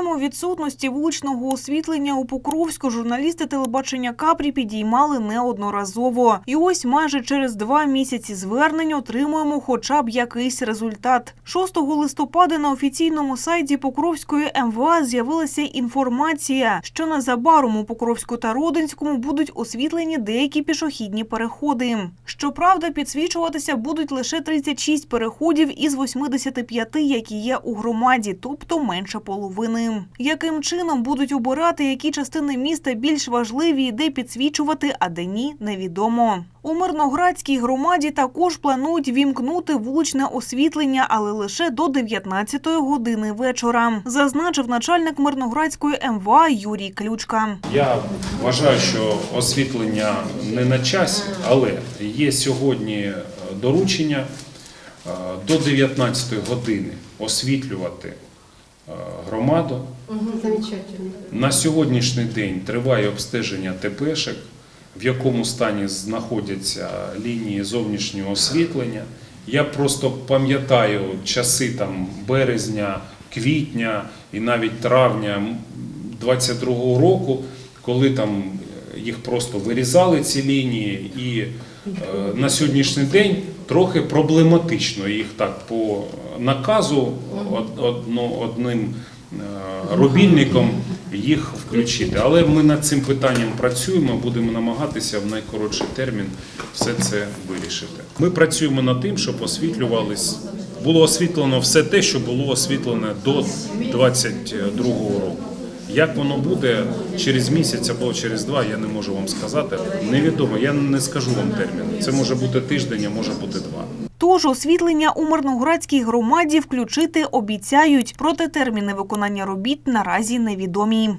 Тему відсутності вуличного освітлення у Покровську журналісти телебачення Капрі підіймали неодноразово. І ось майже через два місяці звернень отримуємо хоча б якийсь результат. 6 листопада на офіційному сайті Покровської МВА з'явилася інформація, що незабаром у Покровську та Родинському будуть освітлені деякі пішохідні переходи. Щоправда, підсвічуватися будуть лише 36 переходів із 85, які є у громаді, тобто менше половини. Яким чином будуть обирати, які частини міста більш важливі і де підсвічувати, а де ні, невідомо. У Мирноградській громаді також планують вімкнути вуличне освітлення, але лише до 19-ї години вечора, зазначив начальник Мирноградської МВА Юрій Ключка. Я вважаю, що освітлення не на часі, але є сьогодні е, доручення е, до 19 години освітлювати громаду. На сьогоднішній день триває обстеження ТПшек, в якому стані знаходяться лінії зовнішнього освітлення. Я просто пам'ятаю часи там березня, квітня і навіть травня 22-го року, коли там їх просто вирізали ці лінії, і е, на сьогоднішній день трохи проблематично їх так по наказу од- одно- одним е, робільником їх включити. Але ми над цим питанням працюємо, будемо намагатися в найкоротший термін все це вирішити. Ми працюємо над тим, щоб освітлювались. Було освітлено все те, що було освітлене до 22 року. Як воно буде через місяць або через два, я не можу вам сказати. Невідомо, я не скажу вам термін. Це може бути тиждень, а може бути два. Тож освітлення у Мирноградській громаді включити обіцяють, проте терміни виконання робіт наразі невідомі.